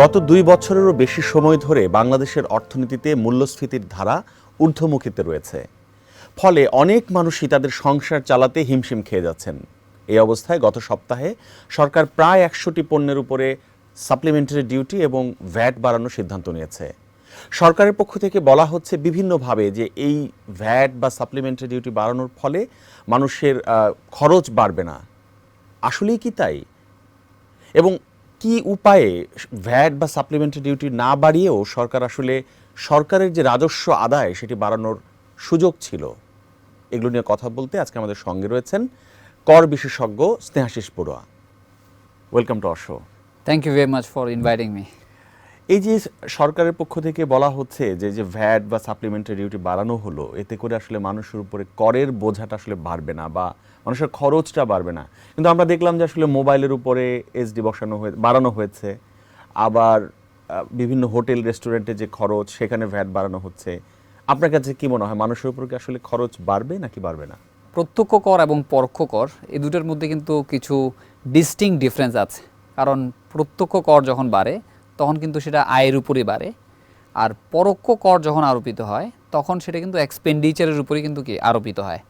গত দুই বছরেরও বেশি সময় ধরে বাংলাদেশের অর্থনীতিতে মূল্যস্ফীতির ধারা ঊর্ধ্বমুখীতে রয়েছে। ফলে অনেক মানুষই তাদের সংসার চালাতে হিমশিম খেয়ে যাচ্ছেন। এই অবস্থায় গত সপ্তাহে সরকার প্রায় একশোটি পণ্যের উপরে সাপ্লিমেন্টারি ডিউটি এবং ভ্যাট বাড়ানোর সিদ্ধান্ত নিয়েছে। সরকারের পক্ষ থেকে বলা হচ্ছে বিভিন্নভাবে যে এই ভ্যাট বা সাপ্লিমেন্টারি ডিউটি বাড়ানোর ফলে মানুষের খরচ বাড়বে না। আসলেই কি তাই? এবং কি উপায়ে ভ্যাট বা সাপ্লিমেন্টারি ডিউটি না বাড়িয়েও সরকার আসলে সরকারের যে রাজস্ব আদায় সেটি বাড়ানোর সুযোগ ছিল? এগুলো নিয়ে কথা বলতে আজকে আমাদের সঙ্গে রয়েছেন কর বিশেষজ্ঞ Snehashis Barua. Welcome to অশো thank you very much for inviting me. এই যে সরকারের পক্ষ থেকে বলা হচ্ছে যে যে ভ্যাট বা সাপ্লিমেন্টারি ডিউটি বাড়ানো হলো, এতে করে আসলে মানুষের উপরে করের বোঝাটা আসলে বাড়বে না বা মানুষের খরচটা বাড়বে না। কিন্তু আমরা দেখলাম যে আসলে মোবাইলের উপরে এসডি বসানো হয়ে, বাড়ানো হয়েছে। আবার বিভিন্ন হোটেল রেস্টুরেন্টে যে খরচ, সেখানে ভ্যাট বাড়ানো হচ্ছে। আপনার কাছে কি মনে হয়, মানুষের উপর কি আসলে খরচ বাড়বে নাকি বাড়বে না? প্রত্যক্ষ কর এবং পরোক্ষ কর এই দুটোর মধ্যে কিন্তু কিছু ডিস্টিং ডিফারেন্স আছে। কারণ প্রত্যক্ষ কর যখন বাড়ে তখন কিন্তু সেটা আয়ের উপরই বাড়ে। আর পরোক্ষ কর যখন আরোপিত হয়, তখন সেটা কিন্তু এক্সপেন্ডিচারের উপরেই কিন্তু কি আরোপিত হয়।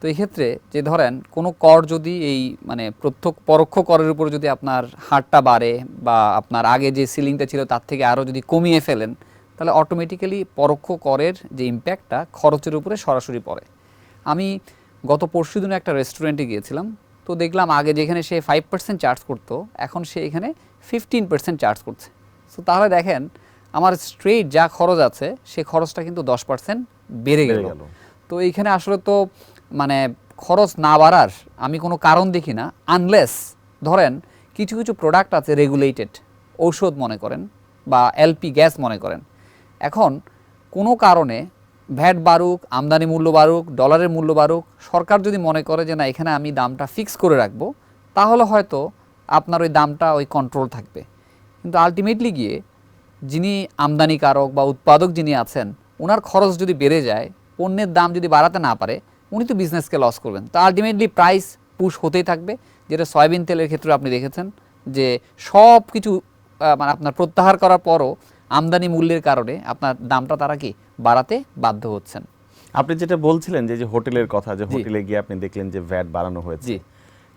তো এই ক্ষেত্রে যে ধরেন, কোনো কর যদি এই মানে প্রত্যক্ষ, পরোক্ষ করের উপর যদি আপনার হারটা বাড়ে বা আপনার আগে যে সিলিংটা ছিল তার থেকে আরও যদি কমিয়ে ফেলেন, তাহলে অটোমেটিক্যালি পরোক্ষ করের যে ইম্প্যাক্টটা খরচের উপরে সরাসরি পড়ে। আমি গত পরশু দিনে একটা রেস্টুরেন্টে গিয়েছিলাম, তো দেখলাম আগে যেখানে সে ফাইভ পার্সেন্ট চার্জ করতো, এখন সে এখানে ফিফটিন পার্সেন্ট চার্জ করছে। সো তাহলে দেখেন আমার স্ট্রেট যা খরচ আছে সে খরচটা কিন্তু দশ পার্সেন্ট বেড়ে গেল বেড়ে গেল। তো এইখানে আসলে তো মানে খরচ না বাড়ার আমি কোনো কারণ দেখি না আনলেস ধরেন কিছু কিছু প্রোডাক্ট আছে রেগুলেটেড ঔষধ মনে করেন বা এলপি গ্যাস মনে করেন। এখন কোনো কারণে ভ্যাট বাড়ুক আমদানি মূল্য বাড়ুক ডলারের মূল্য বাড়ুক সরকার যদি মনে করে যে না এখানে আমি দামটা ফিক্স করে রাখব তাহলে হয়তো আপনার ওই দামটা ওই কন্ট্রোল থাকবে। কিন্তু আলটিমেটলি গিয়ে যিনি আমদানিকারক বা উৎপাদক যিনি আছেন ওনার খরচ যদি বেড়ে যায় পণ্যের দাম যদি বাড়াতে না পারে উনি তো বিজনেসকে লস করবেন। তো আলটিমেটলি প্রাইস পুশ হতেই থাকবে যেটা সয়াবিন তেলের ক্ষেত্রে আপনি দেখেছেন যে সব কিছু মানে আপনার প্রত্যাহার করার পরও আমদানি মূল্যের কারণে আপনার দামটা তারা কি বাড়াতে বাধ্য হচ্ছেন। আপনি যেটা বলছিলেন যে যে হোটেলের কথা যে হোটেলে গিয়ে আপনি দেখলেন যে ভ্যাট বাড়ানো হয়েছে।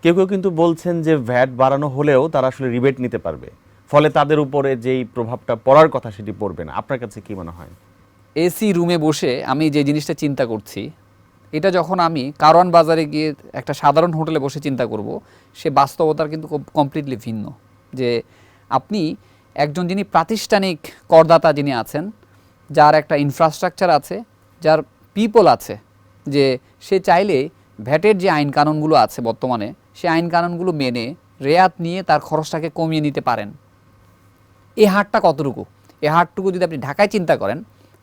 কেউ কেউ কিন্তু বলছেন যে ভ্যাট বাড়ানো হলেও তারা আসলে রিবেট নিতে পারবে। ফলে তাদের উপরে যেই প্রভাবটা পড়ার কথা সেটি পড়বে না। আপনার কাছে কি মনে হয়? এসি রুমে বসে আমি যে জিনিসটা চিন্তা করছি, এটা যখন আমি কারওয়ান বাজারে গিয়ে একটা সাধারণ হোটেলে বসে চিন্তা করব, সে বাস্তবতার কিন্তু কমপ্লিটলি ভিন্ন। যে আপনি একজন যিনি প্রাতিষ্ঠানিক করদাতা যিনি আছেন, যার একটা ইনফ্রাস্ট্রাকচার আছে, যার পিপল আছে, যে সে চাইলে ভ্যাটের যে আইন কানুনগুলো আছে বর্তমানে, সে আইন কানুনগুলো মেনে, রেয়াত নিয়ে তার খরচটাকে কমিয়ে নিতে পারেন। এই হারটা কতটুকু? এই হারটুকু যদি আপনি ঢাকায় চিন্তা করেন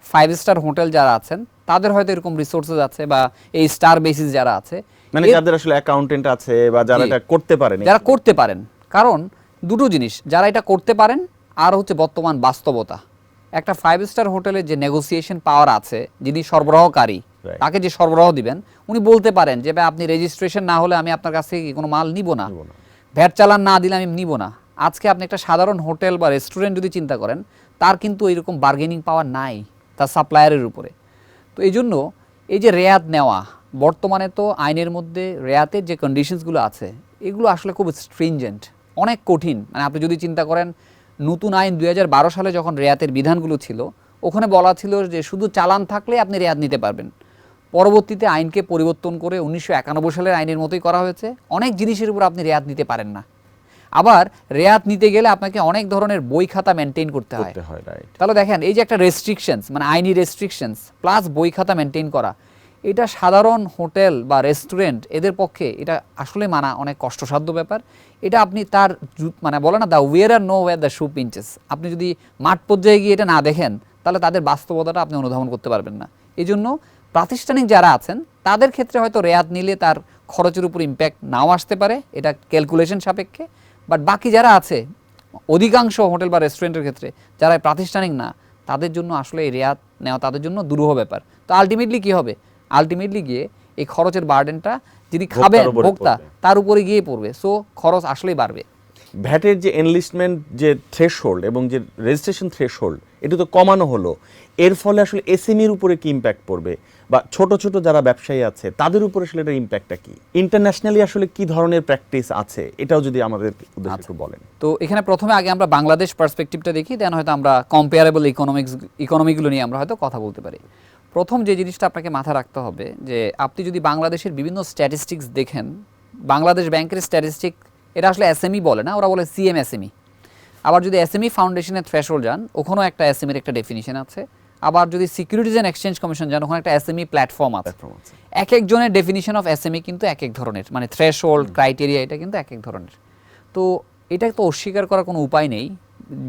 ফাইভ স্টার হোটেল যারা আছেন তাদের হয়তো এরকম রিসোর্সেস আছে বা এই স্টার বেসিস যারা আছে মানে যাদের আসলে অ্যাকাউন্টেন্ট আছে বা যারা এটা করতে পারেন যারা করতে পারেন। কারণ দুটো জিনিস যারা এটা করতে পারেন আর হচ্ছে বর্তমান বাস্তবতা। একটা ফাইভ স্টার হোটেলের যে নেগোসিয়েশন পাওয়ার আছে যিনি সরবরাহকারী তাকে যে সরবরাহ দিবেন উনি বলতে পারেন যে ভাই আপনি রেজিস্ট্রেশন না হলে আমি আপনার কাছ থেকে কোনো মাল নিব না? নিব না। ভ্যাট চালান না দিলে আমি নিব না। আজকে আপনি একটা সাধারণ হোটেল বা রেস্টুরেন্ট যদি চিন্তা করেন, তার কিন্তু এরকম বার্গেনিং পাওয়ার নাই, তার সাপ্লায়ারের উপরে। তো এই জন্য এই যে রেয়াত নেওয়া, বর্তমানে তো আইনের মধ্যে রেয়াতের যে কন্ডিশনসগুলো আছে, এগুলো আসলে খুব স্ট্রিনজেন্ট অনেক কঠিন। মানে আপনি যদি চিন্তা করেন, নতুন আইন দু হাজার বারো সালে যখন রেয়াতের বিধানগুলো ছিল, ওখানে বলা ছিল যে শুধু চালান থাকলে আপনি রেয়াত নিতে পারবেন। পরবর্তীতে আইনকে পরিবর্তন করে উনিশশো একানব্বই সালের আইনের মতোই করা হয়েছে, অনেক জিনিসের উপর আপনি রেয়াত নিতে পারেন না। আবার রেয়াত নিতে গেলে আপনাকে অনেক ধরনের বই খাতা মেনটেন করতে হয়। রাইট তাহলে দেখেন এই যে একটা রেস্ট্রিকশনস মানে আইনি রেস্ট্রিকশনস প্লাস বই খাতা মেনটেন করা এটা সাধারণ হোটেল বা রেস্টুরেন্ট এদের পক্ষে এটা আসলে মানা অনেক কষ্টসাধ্য ব্যাপার। এটা আপনি তার মানে বলে না the wearer know where the shoe pinches আপনি যদি মাঠ পর্যায়ে গিয়ে এটা না দেখেন তাহলে তাদের বাস্তবতাটা আপনি অনুধাবন করতে পারবেন না। এই জন্য প্রাতিষ্ঠানিক যারা আছেন তাদের ক্ষেত্রে হয়তো রেয়াত নিলে তার খরচের উপর ইম্প্যাক্ট নাও আসতে পারে এটা ক্যালকুলেশন সাপেক্ষে। বাট বাকি যারা আছে অধিকাংশ হোটেল বা রেস্টুরেন্টের ক্ষেত্রে যারা প্রাতিষ্ঠানিক না তাদের জন্য আসলে এই রেয়াত নেওয়া তাদের জন্য দুরূহ ব্যাপার। তো আলটিমেটলি কি হবে? আলটিমেটলি গিয়ে এই খরচের বার্ডেনটা যিনি খাবেন ভোক্তা তার উপরে গিয়ে পড়বে। সো খরচ আসলেই বাড়বে। ভ্যাটের যে এনলিস্টমেন্ট যে থ্রেশহোল্ড এবং যে রেজিস্ট্রেশন থ্রেশহোল্ড এটা তো কমানো হলো। এর ফলে আসলে এসএমইর উপরে কি ইম্প্যাক্ট পড়বে? বা ছোট ছোট যারা ব্যবসায়ী আছে তাদের উপরে আসলে এটার ইম্প্যাক্টটা কি? ইন্টারন্যাশনালি আসলে কি ধরনের প্র্যাকটিস আছে? এটাও যদি আমাদের উদ্দেশ্যে বলেন। তো এখানে প্রথমে আগে আমরা বাংলাদেশ পার্সপেক্টিভটা দেখি দেন হয়তো আমরা কম্পেয়ারেবল ইকোনমিক্স ইকোনমিগুলো নিয়ে আমরা হয়তো কথা বলতে পারি। প্রথম যে জিনিসটা আপনাকে মাথায় রাখতে হবে যে আপনি যদি বাংলাদেশের বিভিন্ন স্ট্যাটিস্টিক্স দেখেন বাংলাদেশ ব্যাংকের স্ট্যাটিস্টিক এটা আসলে এসএমই বলে না ওরা বলে সিএম এসএমই আবার যদি এসএমই ফাউন্ডেশনের থ্রেশহোল্ড যান ওখানেও একটা এসএমইর একটা ডেফিনিশন আছে। আবার যদি সিকিউরিটিজ অ্যান্ড এক্সচেঞ্জ কমিশন যান ওখানে একটা এসএমই প্ল্যাটফর্ম আছে। Platform এক একজনের ডেফিনিশন অফ এসএমই কিন্তু এক এক ধরনের মানে থ্রেশহোল্ড ক্রাইটেরিয়া এটা কিন্তু এক এক ধরনের। তো এটা তো অস্বীকার করার কোনো উপায় নেই।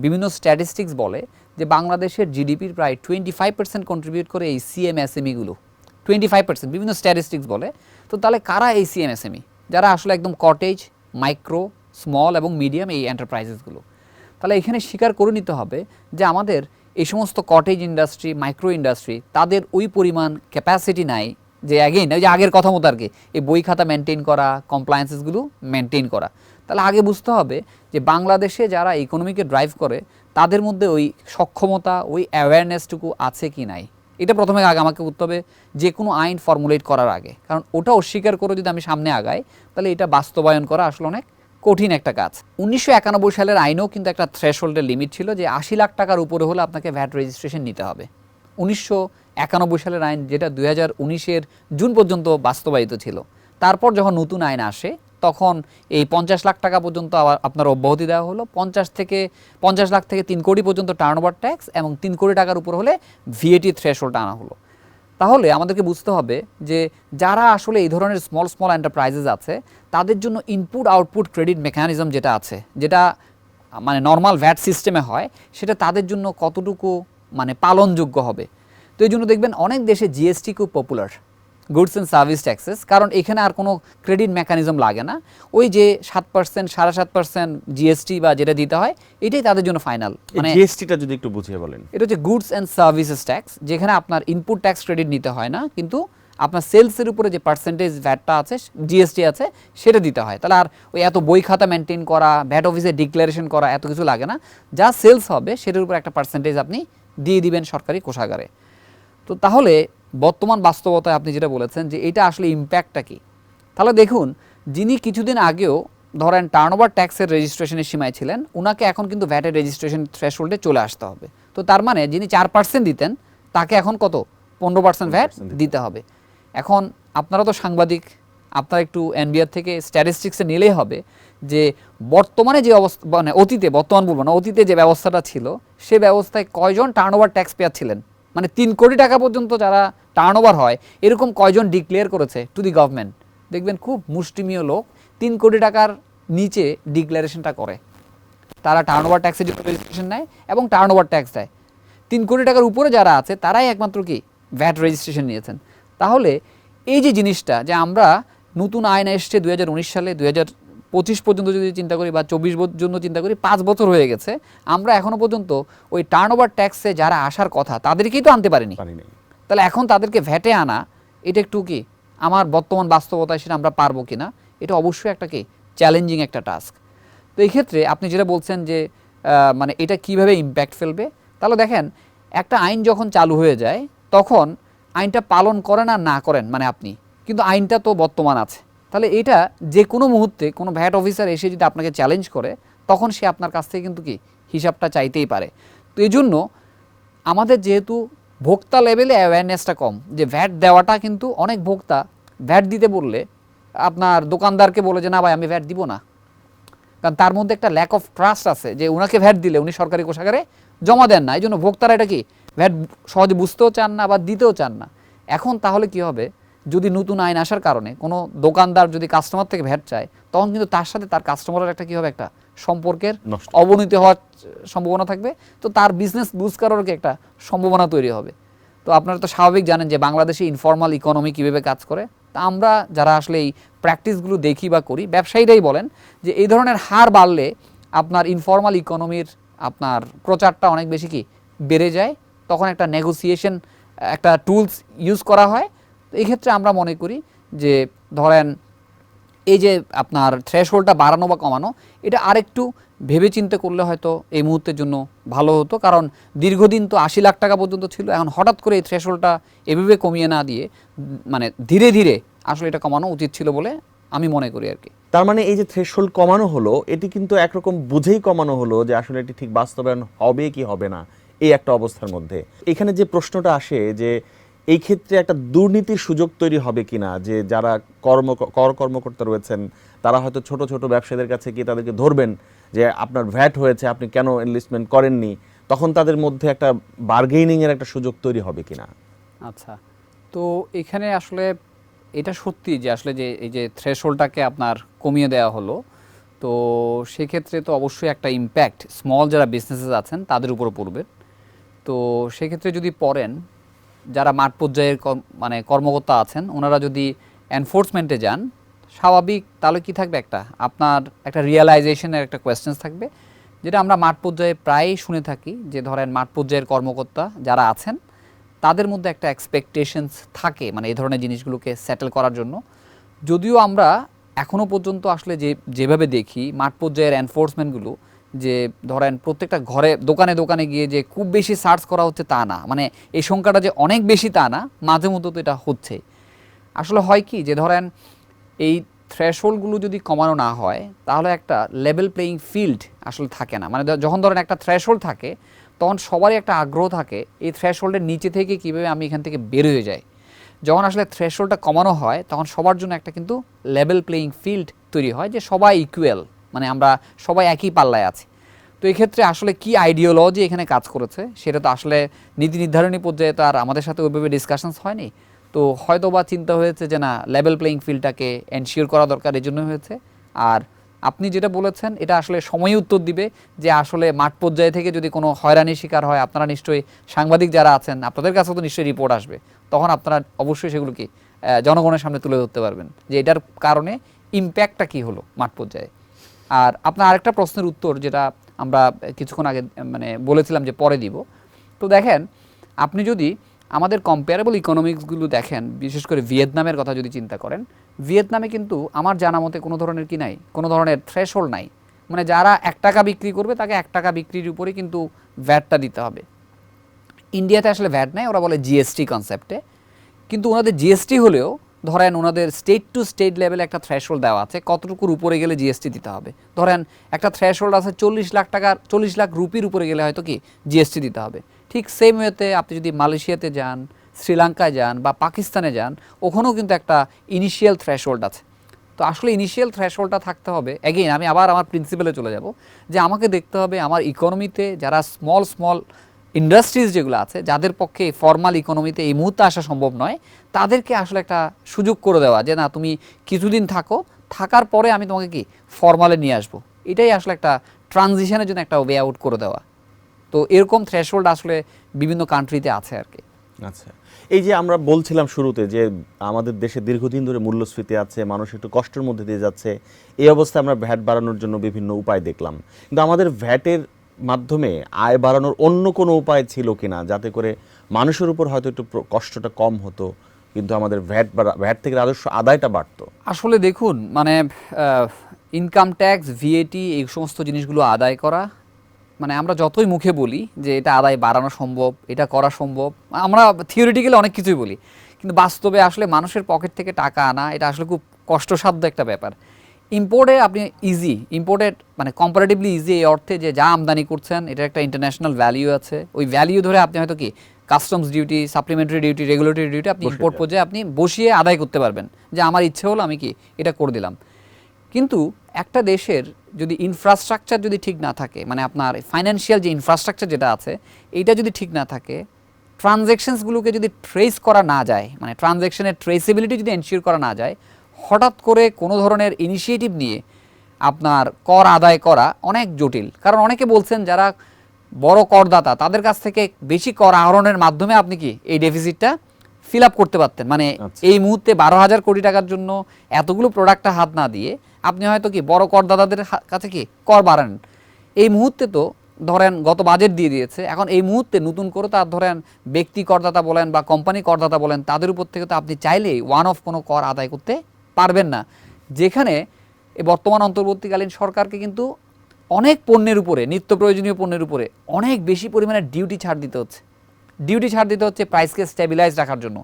বিভিন্ন স্ট্যাটিস্টিক্স বলে যে বাংলাদেশের জিডিপির প্রায় টোয়েন্টি ফাইভ পার্সেন্ট কন্ট্রিবিউট করে এই সিএম এসএমইগুলো টোয়েন্টি ফাইভ পার্সেন্ট বিভিন্ন স্ট্যাটিস্টিক্স বলে। তো তাহলে কারা এই সিএম এসএমই যারা আসলে একদম কটেজ মাইক্রো স্মল এবং মিডিয়াম এই এন্টারপ্রাইজেসগুলো তাহলে এখানে স্বীকার করে নিতে হবে যে আমাদের এই সমস্ত কটেজ ইন্ডাস্ট্রি মাইক্রো ইন্ডাস্ট্রি তাদের ওই পরিমাণ ক্যাপাসিটি নাই যে অ্যাগেইন ওই যে আগের কথা মতো আর কি, এই বই খাতা মেনটেন করা কমপ্লায়েন্সেসগুলো মেনটেন করা। তাহলে আগে বুঝতে হবে যে বাংলাদেশে যারা ইকোনমিকে ড্রাইভ করে, তাদের মধ্যে ওই সক্ষমতা, ওই অ্যাওয়ারনেসটুকু আছে কি নাই? এটা প্রথমে আগে আমাকে করতে হবে, যে কোনো আইন ফর্মুলেট করার আগে। কারণ ওটা অস্বীকার করে যদি আমি সামনে আগাই, তাহলে এটা বাস্তবায়ন করা আসলে অনেক কঠিন একটা কাজ। উনিশশো একানব্বই সালের আইনেও কিন্তু একটা থ্রেশহোল্ডের লিমিট ছিল যে আশি লাখ টাকার উপরে হলে আপনাকে ভ্যাট রেজিস্ট্রেশন নিতে হবে। উনিশশো একানব্বই সালের আইন যেটা দুই হাজার উনিশের জুন পর্যন্ত বাস্তবায়িত ছিল। তারপর যখন নতুন আইন আসে, তখন এই পঞ্চাশ লাখ টাকা পর্যন্ত আবার আপনার অব্যাহতি দেওয়া হলো। পঞ্চাশ থেকে, পঞ্চাশ লাখ থেকে তিন কোটি পর্যন্ত টার্ন ওভার ট্যাক্স এবং তিন কোটি টাকার উপর হলে ভিএটি থ্রেশহোল্ড আনা হলো। তাহলে আমাদেরকে বুঝতে হবে যে যারা আসলে এই ধরনের স্মল স্মল এন্টারপ্রাইজেস আছে, তাদের জন্য ইনপুট আউটপুট ক্রেডিট মেকানিজম যেটা আছে, যেটা মানে নর্মাল ভ্যাট সিস্টেমে হয়, সেটা তাদের জন্য কতটুকু মানে পালনযোগ্য হবে। তো এই জন্য দেখবেন অনেক দেশে জিএসটি খুব popular goods and service taxes কারণ এখানে আর কোনো ক্রেডিট মেকানিজম লাগে না। ওই যে সাত পার্সেন্ট সাড়ে সাত পার্সেন্ট জিএসটি বা যেটা দিতে হয় এটাই তাদের জন্য ফাইনাল মানে জিএসটিটা যদি একটু বুঝিয়ে বলেন। এটা হচ্ছে গুডস অ্যান্ড সার্ভিসেস ট্যাক্স যেখানে আপনার ইনপুট ট্যাক্স ক্রেডিট নিতে হয় না কিন্তু আপনার সেলসের উপরে যে পার্সেন্টেজ ভ্যাটটা আছে জিএসটি আছে সেটা দিতে হয়। তাহলে আর ওই এত বই খাতা মেনটেন করা ভ্যাট অফিসে ডিক্লারেশন করা এত কিছু লাগে না। যা সেলস হবে সেটার উপর একটা পার্সেন্টেজ আপনি দিয়ে দিবেন সরকারি কোষাগারে। তো তাহলে বর্তমান বাস্তবতায় আপনি যেটা বলেছেন যে এটা আসলে ইম্প্যাক্টটা কি? তাহলে দেখুন যিনি কিছুদিন আগেও ধরেন টার্ন ওভার ট্যাক্সের রেজিস্ট্রেশনের সীমায় ছিলেন ওনাকে এখন কিন্তু ভ্যাটের রেজিস্ট্রেশন থ্রেশহোল্ডে চলে আসতে হবে। তো তার মানে যিনি চার পার্সেন্ট দিতেন তাকে এখন কত? পনেরো পার্সেন্ট ভ্যাট দিতে হবে। এখন আপনারা তো সাংবাদিক আপনারা একটু এনবিআর থেকে স্ট্যাটিস্টিক্সে নিলেই হবে যে বর্তমানে যে অবস্থা মানে অতীতে বর্তমান বলব না অতীতে যে ব্যবস্থাটা ছিল সে ব্যবস্থায় কয়জন টার্ন ওভার ট্যাক্স পেয়ার ছিলেন? মানে তিন কোটি টাকা পর্যন্ত যারা টার্ন ওভার হয়। এরকম কয়জন ডিক্লেয়ার করেছে টু দি গভর্নমেন্ট দেখবেন খুব মুষ্টিমীয় লোক, তিন কোটি টাকার নিচে ডিক্লারেশনটা করে। তারা টার্ন ওভার ট্যাক্সের জন্য রেজিস্ট্রেশন নেয় এবং টার্ন ওভার ট্যাক্স দেয়। তিন কোটি টাকার উপরে যারা আছে, তারাই একমাত্র কি? ভ্যাট রেজিস্ট্রেশন নিয়েছেন। তাহলে এই যে জিনিসটা যে আমরা নতুন আইন এসছে দু হাজার উনিশ সালে, দুই পঁচিশ পর্যন্ত যদি চিন্তা করি বা চব্বিশ জন্য চিন্তা করি, পাঁচ বছর হয়ে গেছে। আমরা এখনও পর্যন্ত ওই টার্ন ওভার ট্যাক্সে যারা আসার কথা, তাদেরকেই তো আনতে পারিনি। তাহলে এখন তাদেরকে ভ্যাটে আনা, এটা একটু কি আমার বর্তমান বাস্তবতায় সেটা আমরা পারব কি না এটা অবশ্যই একটা কি চ্যালেঞ্জিং একটা টাস্ক তো এই ক্ষেত্রে আপনি যেটা বলছেন যে মানে এটা কীভাবে ইম্প্যাক্ট ফেলবে? তাহলে দেখেন, একটা আইন যখন চালু হয়ে যায়, তখন আইনটা পালন করেন আর না করেন মানে আপনি। কিন্তু আইনটা তো বর্তমান আছে। তাহলে এটা যে কোনো মুহূর্তে কোনো ভ্যাট অফিসার এসে যদি আপনাকে চ্যালেঞ্জ করে, তখন সে আপনার কাছ থেকে কিন্তু কি হিসাবটা চাইতেই পারে। তো এই জন্য আমাদের যেহেতু ভোক্তা লেভেলে অ্যাওয়ারনেসটা কম। যে ভ্যাট দেওয়াটা কিন্তু অনেক ভোক্তা ভ্যাট দিতে বললে আপনার দোকানদারকে বলে যে, না ভাই, আমি ভ্যাট দিব না। কারণ তার মধ্যে একটা ল্যাক অফ ট্রাস্ট আছে যে ওনাকে ভ্যাট দিলে উনি সরকারি কোষাগারে জমা দেন না। এই জন্য ভোক্তারা এটা কি ভ্যাট সহজে বুঝতেও চান না বা দিতেও চান না। এখন তাহলে কি হবে? যদি নতুন আইন আসার কারণে কোনো দোকানদার যদি কাস্টমার থেকে ভ্যাট চায়, তখন কিন্তু তার সাথে তার কাস্টমারের একটা কী হবে? একটা সম্পর্কের। অবনতি হওয়ার সম্ভাবনা থাকবে। তো তার বিজনেস লুজ করার একটা সম্ভাবনা তৈরি হবে। তো আপনারা তো স্বাভাবিক জানেন যে বাংলাদেশে ইনফর্মাল ইকোনমি কীভাবে কাজ করে। তা আমরা যারা আসলে এই প্র্যাকটিসগুলো দেখি বা করি ব্যবসায়ীরাই বলেন যে এই ধরনের হার বাড়লে আপনার ইনফর্মাল ইকোনমির আপনার প্রচারটা অনেক বেশি কি বেড়ে যায়। তখন একটা নেগোসিয়েশন একটা টুলস ইউজ করা হয়। তো এই ক্ষেত্রে আমরা মনে করি যে ধরেন এই যে আপনার থ্রেশহোল্ডটা বাড়ানো বা কমানো, এটা আরেকটু ভেবে চিন্তে করলে হয়তো এই মুহূর্তের জন্য ভালো হতো। কারণ দীর্ঘদিন তো আশি লাখ টাকা পর্যন্ত ছিল, এখন হঠাৎ করে এই থ্রেশহোল্ডটা এভাবে কমিয়ে না দিয়ে মানে ধীরে ধীরে আসলে এটা কমানো উচিত ছিল বলে আমি মনে করি আর কি। তার মানে এই যে থ্রেশহোল্ড কমানো হলো, এটি কিন্তু একরকম বুঝেই কমানো হলো যে আসলে এটি ঠিক বাস্তবায়ন হবে কি হবে না, এই একটা অবস্থার মধ্যে। এখানে যে প্রশ্নটা আসে যে এই ক্ষেত্রে একটা দুর্নীতির সুযোগ তৈরি হবে কিনা? যে যারা কর্ম, কর কর্মকর্তা রয়েছেন, তারা হয়তো ছোট ছোট ব্যবসায়ীদের কাছে গিয়ে তাদেরকে ধরবেন যে আপনার ভ্যাট হয়েছে, আপনি কেন এনলিস্টমেন্ট করেননি? তখন তাদের মধ্যে একটা বার্গেনিং এর একটা সুযোগ তৈরি হবে কিনা? আচ্ছা। তো এখানে আসলে এটা সত্যি যে আসলে যে, এই যে থ্রেশহোল্ডটাকে আপনার কমিয়ে দেওয়া হলো, তো সেক্ষেত্রে তো অবশ্যই একটা ইম্প্যাক্ট স্মল যারা বিজনেসেস আছেন, তাদের উপর পড়বে। তো সেক্ষেত্রে যদি পড়েন যারা মাঠ পর্যায়ের মানে কর্মকর্তা আছেন, ওনারা যদি এনফোর্সমেন্টে যান, স্বাভাবিক তাহলে কি থাকবে একটা? আপনার একটা রিয়েলাইজেশনের একটা কোয়েশ্চেন্স থাকবে, যেটা আমরা মাঠ পর্যায়ে প্রায়ই শুনে থাকি যে ধরেন মাঠ পর্যায়ের কর্মকর্তা যারা আছেন, তাদের মধ্যে একটা এক্সপেকটেশনস থাকে মানে এই ধরনের জিনিসগুলোকে সেটেল করার জন্য। যদিও আমরা এখনও পর্যন্ত আসলে যে, যেভাবে দেখি, মাঠ পর্যায়ের এনফোর্সমেন্টগুলো যে ধরেন প্রত্যেকটা ঘরে, দোকানে দোকানে গিয়ে যে খুব বেশি সার্চ করা হচ্ছে তা না। মানে এই সংখ্যাটা যে অনেক বেশি তা না, মাঝে মধ্যে তো এটা হচ্ছে। আসলে হয় কি যে ধরেন এই থ্রেশহোল্ডগুলো যদি কমানো না হয়, তাহলে একটা লেভেল প্লেয়িং ফিল্ড আসলে থাকে না। মানে যখন ধরেন একটা থ্রেশহোল্ড থাকে, তখন সবারই একটা আগ্রহ থাকে এই থ্রেশহোল্ডের নিচে থেকে কীভাবে আমি এখান থেকে বের হয়ে যাই। যখন আসলে থ্রেশহোল্ডটা কমানো হয়, তখন সবার জন্য একটা কিন্তু লেভেল প্লেয়িং ফিল্ড তৈরি হয়, যে সবাই ইকুয়াল মানে আমরা সবাই একই পাল্লায় আছি। তো এই ক্ষেত্রে আসলে কি আইডিওলজি এখানে কাজ করেছে, সেটা তো আসলে নীতি নির্ধারণী পর্যায়ে তো আর আমাদের সাথে ওইভাবে ডিসকাশনস হয়নি। তো হয়তো বা চিন্তা হয়েছে যে না লেভেল প্লেয়িং ফিল্ডটাকে এনশিওর করা দরকার এই জন্য হয়েছে। আর আপনি যেটা বলেছেন, এটা আসলে সময়ই উত্তর দিবে যে আসলে মাঠ পর্যায়ে থেকে যদি কোনো হয়রানির শিকার হয়, আপনারা নিশ্চয়ই সাংবাদিক যারা আছেন, আপনাদের কাছে তো নিশ্চয়ই রিপোর্ট আসবে। তখন আপনারা অবশ্যই সেগুলোকে জনগণের সামনে তুলে ধরতে পারবেন যে এটার কারণে ইম্প্যাক্টটা কী হলো মাঠ পর্যায়ে। আর আপনার আরেকটা প্রশ্নের উত্তর যেটা আমরা কিছুক্ষণ আগে মানে বলেছিলাম যে পরে দিব। তো দেখেন, আপনি যদি আমাদের কম্পেয়ারেবল ইকোনমিক্সগুলো দেখেন, বিশেষ করে ভিয়েতনামের কথা যদি চিন্তা করেন, ভিয়েতনামে কিন্তু আমার জানা মতে কোনো ধরনের কি নাই? কোনো ধরনের থ্রেশহোল্ড নাই। মানে যারা এক টাকা বিক্রি করবে, তাকে এক টাকা বিক্রির উপরে কিন্তু ভ্যাটটা দিতে হবে। ইন্ডিয়াতে আসলে ভ্যাট নাই, ওরা বলে জিএসটি কনসেপ্টে কিন্তু ওনাদের জিএসটি হলেও ধরেন ওনাদের স্টেট টু স্টেট লেভেলে একটা থ্রেশহোল্ড দেওয়া আছে, কতটুকুর উপরে গেলে জিএসটি দিতে হবে? ধরেন একটা থ্রেশহোল্ড আছে চল্লিশ লাখ টাকার চল্লিশ লাখ রুপির উপরে গেলে হয়তো কি জিএসটি দিতে হবে। ঠিক সেম ওয়েতে আপনি যদি মালয়েশিয়াতে যান, শ্রীলঙ্কায় যান বা পাকিস্তানে যান, ওখানেও কিন্তু একটা ইনিশিয়াল থ্রেশহোল্ড আছে। তো আসলে ইনিশিয়াল থ্রেশহোল্ডটা থাকতে হবে। অ্যাগেইন আমি আবার আমার প্রিন্সিপালে চলে যাব যে আমাকে দেখতে হবে আমার ইকোনমিতে যারা স্মল স্মল ইন্ডাস্ট্রিজ যেগুলো আছে, যাদের পক্ষে ফর্মাল ইকোনমিতে এই মুহূর্তে আসা সম্ভব নয়, তাদেরকে আসলে একটা সুযোগ করে দেওয়া যে, না, তুমি কিছুদিন থাকো, থাকার পরে আমি তোমাকে কি ফর্মালে নিয়ে আসব? এটাই আসলে একটা ট্রানজিশনের জন্য একটা ওয়ে আউট করে দেওয়া। তো এরকম থ্রেশহোল্ড আসলে বিভিন্ন কান্ট্রিতে আছে আর কি। আচ্ছা। এই যে আমরা বলছিলাম শুরুতে যে, আমাদের দেশে দীর্ঘদিন ধরে মূল্যস্ফীতি আছে, মানুষ একটু কষ্টের মধ্যে দিয়ে যাচ্ছে, এই অবস্থায় আমরা ভ্যাট বাড়ানোর জন্য বিভিন্ন উপায় দেখলাম। কিন্তু আমাদের ভ্যাটের মাধ্যমে আয় বাড়ানোর অন্য কোনো উপায় ছিল কি না যাতে করে মানুষের উপর হয়তো একটু কষ্টটা কম হতো, কিন্তু আমাদের ভ্যাট ভ্যাট থেকে রাজস্ব আদায়টা বাড়তো। আসলে দেখুন মানে ইনকাম ট্যাক্স ভিএটি এই সমস্ত জিনিসগুলো আদায় করা মানে আমরা যতই মুখে বলি যে এটা আদায় বাড়ানো সম্ভব, এটা করা সম্ভব, আমরা থিওরিটিক্যালি অনেক কিছুই বলি। কিন্তু বাস্তবে আসলে মানুষের পকেট থেকে টাকা আনা, এটা আসলে খুব কষ্টসাধ্য একটা ব্যাপার। ইম্পোর্টে আপনি ইজি ইম্পোর্টেড মানে কম্পারেটিভলি ইজি এই অর্থে যে যা আমদানি করছেন এটা একটা ইন্টারন্যাশনাল ভ্যালিউ আছে। ওই ভ্যালিউ ধরে আপনি হয়তো কি customs duty supplementary duty regulatory duty আপনি ইম্পোর্ট পর্যায়ে আপনি বসিয়ে আদায় করতে পারবেন। যে আমার ইচ্ছে হলো আমি কি এটা করে দিলাম। কিন্তু একটা দেশের যদি ইনফ্রাস্ট্রাকচার যদি ঠিক না থাকে মানে আপনার ফাইন্যান্সিয়াল যে ইনফ্রাস্ট্রাকচার যেটা আছে এইটা যদি ঠিক না থাকে ট্রানজ্যাকশনসগুলোকে যদি ট্রেস করা না যায় মানে ট্রানজ্যাকশনের ট্রেসিবিলিটি যদি এনশিওর করা না যায় হঠাৎ করে কোনো ধরনের ইনিশিয়েটিভ নিয়ে আপনার কর আদায় করা অনেক জটিল। কারণ অনেকে বলছেন যারা বড় করদাতা তাদের কাছ থেকে বেশি কর আহরণের মাধ্যমে আপনি কি এই ডেফিসিটটা ফিল আপ করতে পারতেন? মানে আচ্ছা। এই মুহূর্তে বারো হাজার কোটি টাকার জন্য এতগুলো প্রোডাক্টটা হাত না দিয়ে আপনি হয়তো কি বড় করদাতাদের কাছে কি কর বাড়ান? এই মুহূর্তে তো ধরেন গত বাজেট দিয়ে দিয়েছে এখন এই মুহূর্তে নতুন করে তার ধরেন ব্যক্তি করদাতা বলেন বা কোম্পানি করদাতা বলেন তাদের উপর থেকে তো আপনি চাইলেই ওয়ান অফ কোনো কর আদায় করতে পারবেন না। যেখানে এই বর্তমান অন্তর্বর্তীকালীন সরকারকে কিন্তু অনেক পণ্যের উপরে নিত্য প্রয়োজনীয় পণ্যের উপরে অনেক বেশি পরিমাণে ডিউটি ছাড় দিতে হচ্ছে। ডিউটি ছাড় দিতে হচ্ছে প্রাইসকে স্টেবিলাইজ রাখার জন্য।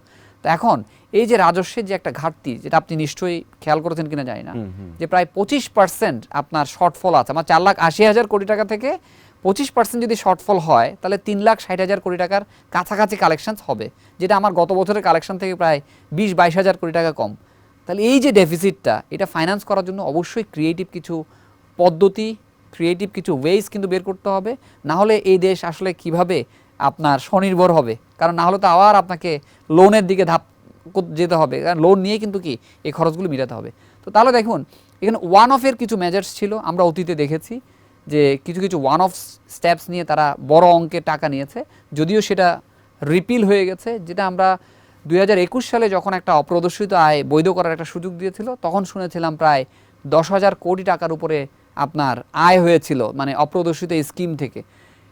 তো এখন এই যে রাজস্বের যে একটা ঘাটতি যেটা আপনি নিশ্চয়ই খেয়াল করেছেন কিনা জানি না যে প্রায় পঁচিশ পার্সেন্ট আপনার শর্টফল আছে। আমার চার লাখ আশি হাজার কোটি টাকা থেকে পঁচিশ পার্সেন্ট যদি শর্টফল হয় তাহলে তিন লাখ ষাট হাজার কোটি টাকার কাছাকাছি কালেকশন হবে যেটা আমার গত বছরের কালেকশন থেকে প্রায় বিশ বাইশ হাজার কোটি টাকা কম। তাহলে এই যে ডেফিসিটটা এটা ফাইন্যান্স করার জন্য অবশ্যই ক্রিয়েটিভ কিছু পদ্ধতি ক্রিয়েটিভ কিছু ওয়েজ কিন্তু বের করতে হবে। না হলে এই দেশ আসলে কীভাবে আপনার স্বনির্ভর হবে? কারণ না হলে তো আবার আপনাকে লোনের দিকে ধাপ যেতে হবে। কারণ লোন নিয়ে কিন্তু কি? এই খরচগুলো মেটাতে হবে। তো তাহলে দেখুন, এখানে ওয়ান অফের কিছু মেজার্স ছিল, আমরা অতীতে দেখেছি যে কিছু কিছু ওয়ান অফ স্টেপস নিয়ে তারা বড় অঙ্কের টাকা নিয়েছে। যদিও সেটা রিপিল হয়ে গেছে, যেটা আমরা দুই হাজার একুশ সালে যখন একটা অপ্রদর্শিত আয় বৈধ করার একটা সুযোগ দিয়েছিল তখন শুনেছিলাম প্রায় দশ হাজার কোটি টাকার উপরে আপনার আয় হয়েছিল মানে অপ্রদর্শিত এই স্কিম থেকে।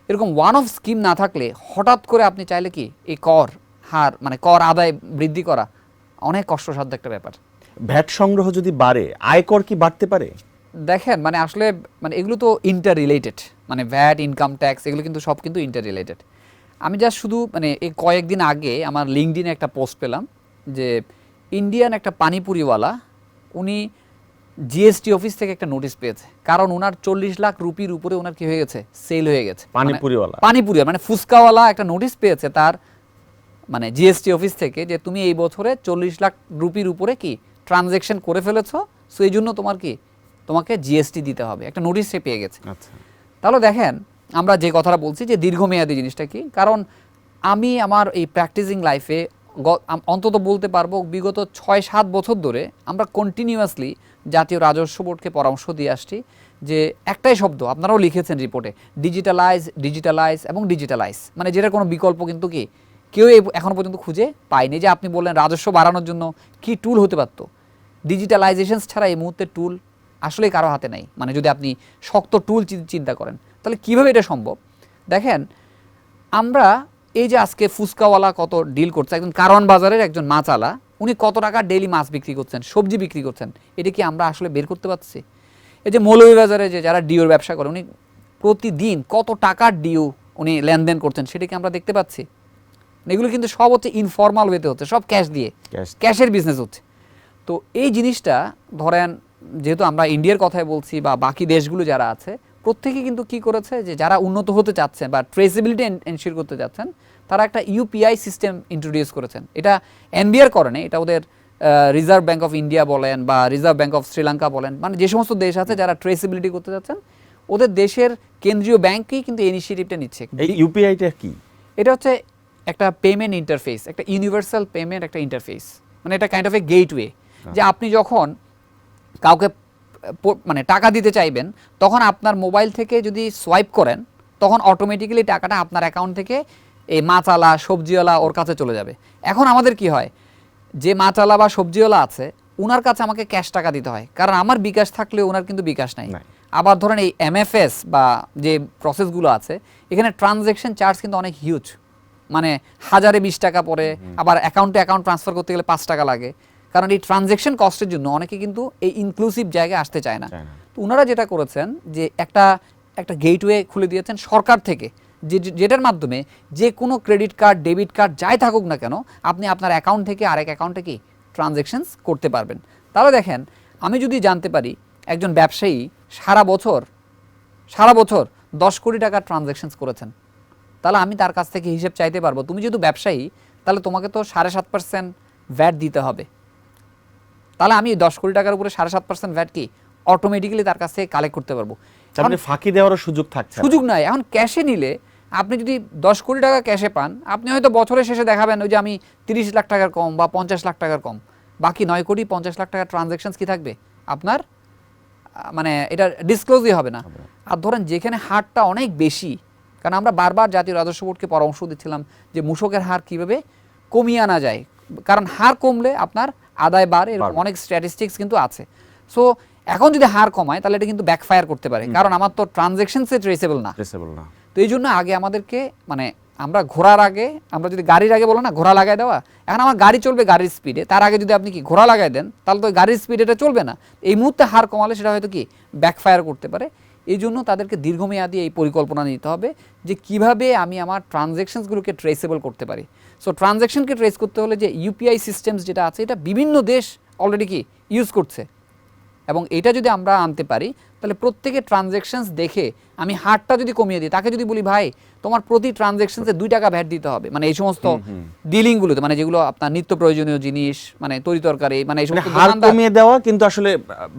এরকম ওয়ান অফ স্কিম না থাকলে হঠাৎ করে আপনি চাইলে কি এই কর হার মানে কর আদায় বৃদ্ধি করা অনেক কষ্টসাধ্য একটা ব্যাপার। ভ্যাট সংগ্রহ যদি বাড়ে আয়কর কি বাড়তে পারে? দেখেন মানে আসলে মানে এগুলো তো ইন্টার রিলেটেড মানে ভ্যাট ইনকাম ট্যাক্স এগুলো কিন্তু সব কিন্তু ইন্টার রিলেটেড আমি জাস্ট শুধু মানে এই কয়েকদিন আগে আমার লিঙ্কডিনে একটা পোস্ট পেলাম যে ইন্ডিয়ান একটা পানিপুরিওয়ালা উনি জিএসটি অফিস থেকে একটা নোটিশ পেয়েছে। কারণ ওনার চল্লিশ লাখ রুপির উপরে ওনার কি হয়ে গেছে? সেল হয়ে গেছে। মানে- পানিপুরিওয়ালা? পানিপুরি মানে ফুচকাওয়ালা একটা নোটিশ পেয়েছে তার মানে জিএসটি অফিস থেকে যে তুমি এই বছরে চল্লিশ লাখ রুপির উপরে কি ট্রানজেকশন করে ফেলেছো? সো এই জন্য তোমার কি তোমাকে জিএসটি দিতে হবে। একটা নোটিশ সে পেয়ে গেছে। আচ্ছা। তাহলে দেখেন আমরা যে কথাটা বলছি যে দীর্ঘমেয়াদী জিনিসটা কি? কারণ আমি আমার এই প্র্যাকটিসিং লাইফে অন্তত বলতে পারব বিগত ছয় সাত বছর ধরে আমরা কন্টিনিউয়াসলি জাতীয় রাজস্ব বোর্ডকে পরামর্শ দিয়ে আসছি যে একটাই শব্দ, আপনারাও লিখেছেন রিপোর্টে ডিজিটালাইজ ডিজিটালাইজ এবং ডিজিটালাইজ মানে যেটা কোনো বিকল্প কিন্তু কি? কেউ এখনও পর্যন্ত খুঁজে পায়নি। যে আপনি বললেন রাজস্ব বাড়ানোর জন্য কি টুল হতে পারতো? ডিজিটালাইজেশন ছাড়া এই মুহূর্তে টুল আসলে কারও হাতে নাই। মানে যদি আপনি শক্ত টুল চিন্তা করেন তাহলে কীভাবে এটা সম্ভব? দেখেন আমরা এই যে আজকে ফুচকাওয়ালা কত ডিল করছে একজন কারণ বাজারের একজন মাছালা উনি কত টাকা ডেইলি মাছ বিক্রি করছেন সবজি বিক্রি করছেন এটা কি আমরা আসলে বের করতে পারছি? এই যে মৌলভীবাজারে যে যারা ডিওর ব্যবসা করে উনি প্রতিদিন কত টাকার ডিও উনি লেনদেন করছেন সেটা কি আমরা দেখতে পাচ্ছি? এগুলো কিন্তু সব হচ্ছে ইনফর্মাল ওয়েতে হচ্ছে সব ক্যাশ দিয়ে। ক্যাশের বিজনেস হচ্ছে। তো এই জিনিসটা ধরেন যেহেতু আমরা ইন্ডিয়ার কথাই বলছি বা বাকি দেশগুলো যারা আছে প্রত্যেকে কিন্তু কি করেছে যে যারা উন্নত হতে চাচ্ছেন বা ট্রেসিবিলিটি এনশিওর করতে চাচ্ছেন তারা একটা ইউপিআই সিস্টেম ইন্ট্রোডিউস করেছেন। এটা এনবিআর করেনি এটা ওদের রিজার্ভ ব্যাংক অফ ইন্ডিয়া বলেন বা রিজার্ভ ব্যাংক অফ শ্রীলঙ্কা বলেন মানে যে সমস্ত দেশ আছে যারা ট্রেসিবিলিটি করতে চাচ্ছেন ওদের দেশের কেন্দ্রীয় ব্যাংকই কিন্তু ইনিশিয়েটিভটা নিচ্ছে। এই ইউপিআইটা কি? এটা হচ্ছে একটা পেমেন্ট ইন্টারফেস একটা ইউনিভার্সাল পেমেন্ট একটা ইন্টারফেস মানে এটা কাইন্ড অফ এ গেটওয়ে যে আপনি যখন কাউকে মানে টাকা দিতে চাইবেন তখন আপনার মোবাইল থেকে যদি সোয়াইপ করেন তখন অটোমেটিক্যালি টাকাটা আপনার অ্যাকাউন্ট থেকে এই মাছালা সবজিওয়ালা ওর কাছে চলে যাবে। এখন আমাদের কি হয় যে মাছালা বা সবজিওয়ালা আছে ওনার কাছে আমাকে ক্যাশ টাকা দিতে হয় কারণ আমার বিকাশ থাকলে ওনার কিন্তু বিকাশ নাই। আবার ধরেন এই এমএফএস বা যে প্রসেসগুলো আছে এখানে ট্রানজ্যাকশন চার্জ কিন্তু অনেক হিউজ মানে হাজারে বিশ টাকা পড়ে আবার অ্যাকাউন্টে অ্যাকাউন্ট ট্রান্সফার করতে গেলে পাঁচ টাকা লাগে। কারণ এই ট্রানজেকশন কস্টের জন্য অনেকে কিন্তু এই ইনক্লুসিভ জায়গায় আসতে চায় না। তো ওনারা যেটা করেছেন যে একটা একটা গেটওয়ে খুলে দিয়েছেন সরকার থেকে যে যে- যেটার মাধ্যমে যে কোনো ক্রেডিট কার্ড ডেবিট কার্ড যাই থাকুক না কেন আপনি আপনার অ্যাকাউন্ট থেকে আরেক অ্যাকাউন্টে কি ট্রানজ্যাকশনস করতে পারবেন। তাহলে দেখেন আমি যদি জানতে পারি একজন ব্যবসায়ী সারা বছর সারা বছর দশ কোটি টাকার ট্রানজ্যাকশনস করেছেন তাহলে আমি তার কাছ থেকে হিসেব চাইতে পারব। তুমি যেহেতু ব্যবসায়ী তাহলে তোমাকে তো সাড়ে সাত পার্সেন্ট ভ্যাট দিতে হবে। তাহলে আমি দশ কোটি টাকার উপরে সাড়ে সাত পার্সেন্ট ভ্যাট কি অটোমেটিক্যালি তার কাছ থেকে কালেক্ট করতে পারব। তার মানে ফাঁকি দেওয়ারও সুযোগ থাকছে সুযোগ নাই। এখন ক্যাশে নিলে আপনি যদি দশ কোটি টাকা ক্যাশে পান আপনি হয়তো বছরের শেষে দেখাবেন ওই যে আমি তিরিশ লাখ টাকার কম বা পঞ্চাশ লাখ টাকার কম। বাকি নয় কোটি পঞ্চাশ লাখ টাকার ট্রানজ্যাকশনস কি থাকবে? আপনার মানে এটা ডিসক্লোজই হবে না। আর ধরেন যেখানে হারটা অনেক বেশি কারণ আমরা বারবার জাতীয় রাজস্ব বোর্ডকে পরামর্শ দিচ্ছিলাম যে মূসকের হার কীভাবে কমিয়ে আনা যায়। কারণ হার কমলে আপনার আদায় বাড়ে এরকম অনেক স্ট্যাটিস্টিক্স কিন্তু আছে। সো এখন যদি হার কমায় তাহলে এটা কিন্তু ব্যাকফায়ার করতে পারে। কারণ আমার তো ট্রানজ্যাকশনসে ট্রেসেবল না। Traceable না। তো এই জন্য আগে আমাদেরকে মানে আমরা ঘোরার আগে আমরা যদি গাড়ির আগে বলো না ঘোড়া লাগাই দেওয়া এখন আমার গাড়ি চলবে গাড়ির স্পিডে তার আগে যদি আপনি কি ঘোড়া লাগাই দেন তাহলে তো গাড়ির স্পিড এটা চলবে না। এই মুহূর্তে হার কমালে সেটা হয়তো কি ব্যাকফায়ার করতে পারে। এই জন্য তাদেরকে দীর্ঘমেয়াদী এই পরিকল্পনা নিতে হবে যে কীভাবে আমি আমার ট্রানজ্যাকশনসগুলোকে ট্রেসেবল করতে পারি। সো ট্রানজ্যাকশনকে ট্রেস করতে হলে যে ইউপিআই সিস্টেমস যেটা আছে, এটা বিভিন্ন দেশ অলরেডি কি ইউজ করছে। এবং এটা যদি আমরা আনতে পারি, তাহলে প্রত্যেকে ট্রানজ্যাকশনস দেখে আমি হারটা যদি কমিয়ে দিই তাকে যদি বলি ভাই তোমার প্রতি ট্রানজ্যাকশনসে দুই টাকা ভ্যাট দিতে হবে। মানে এই সমস্ত ডিলিংগুলোতে মানে যেগুলো আপনার নিত্য প্রয়োজনীয় জিনিস মানে তরি তরকারি মানে এই মানে সমস্ত হার কমিয়ে দেওয়া কিন্তু আসলে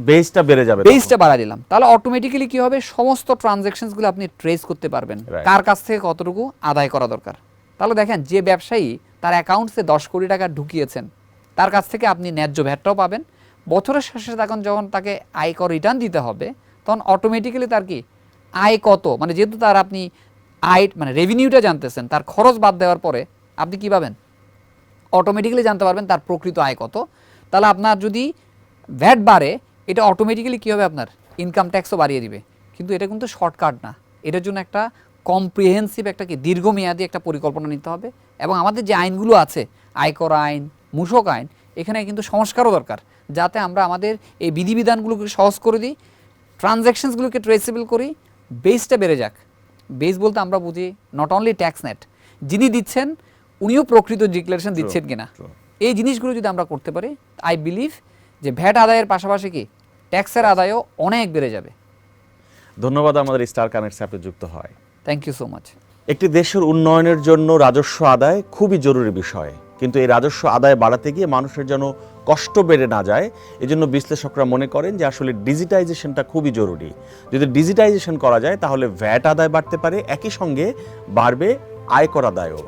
বেসটা বেড়ে যাবে বেসটা বাড়া দিলাম। তাহলে অটোমেটিক্যালি কি হবে? সমস্ত ট্রানজ্যাকশনসগুলো আপনি ট্রেস করতে পারবেন. কার কাছ থেকে কতটুকু আদায় করা দরকার? তাহলে দেখেন যে ব্যবসায়ী তার অ্যাকাউন্টসে দশ কোটি টাকা ঢুকিয়েছেন তার কাছ থেকে আপনি ন্যায্য ভ্যাটটাও পাবেন। বছরের শেষে তখন যখন তাকে আয়কর রিটার্ন দিতে হবে তখন অটোমেটিক্যালি তার কি? আয় কত? মানে যেহেতু তার আপনি আয় মানে রেভিনিউটা জানতেছেন, তার খরচ বাদ দেওয়ার পরে আপনি কি পাবেন? অটোমেটিক্যালি জানতে পারবেন তার প্রকৃত আয় কত। তাহলে আপনার যদি ভ্যাট বাড়ে, এটা অটোমেটিক্যালি কী হবে আপনার? ইনকাম ট্যাক্সও বাড়িয়ে দিবে। কিন্তু এটা কিন্তু শর্টকাট না। এটার জন্য একটা কম্প্রিহেন্সিভ একটা কি, দীর্ঘমেয়াদী একটা পরিকল্পনা নিতে হবে। এবং আমাদের যে আইনগুলো আছে, আয়কর আইন, মূসক আইন, এখানে কিন্তু সংস্কারও দরকার। যাতে আমরা আমাদের এই বিধিবিধানগুলোকে সহজ করে দিই ট্রানজ্যাকশনসগুলোকে ট্রেসেবল করি বেসটা বেড়ে যাক। বেস বলতে আমরা বুঝি নট অনলি ট্যাক্স নেট যিনি দিচ্ছেন উনিও প্রকৃত ডিক্লারেশন দিচ্ছেন কিনা। এই জিনিসগুলো যদি আমরা করতে পারি আই বিলিভ যে ভ্যাট আদায়ের পাশাপাশি কি? ট্যাক্সের আদায়ও অনেক বেড়ে যাবে। ধন্যবাদ আমাদের স্টার কানেক্ট অ্যাপে যুক্ত হয়। থ্যাংক ইউ সো মাচ একটি দেশের উন্নয়নের জন্য রাজস্ব আদায় খুবই জরুরি বিষয়। কিন্তু এই রাজস্ব আদায় বাড়াতে গিয়ে মানুষের যেন কষ্ট বেড়ে না যায়, এজন্য বিশ্লেষকরা মনে করেন যে আসলে ডিজিটাইজেশনটা খুবই জরুরি। যদি ডিজিটাইজেশন করা যায়, তাহলে ভ্যাট আদায় বাড়তে পারে, একই সঙ্গে বাড়বে আয়কর আদায়ও।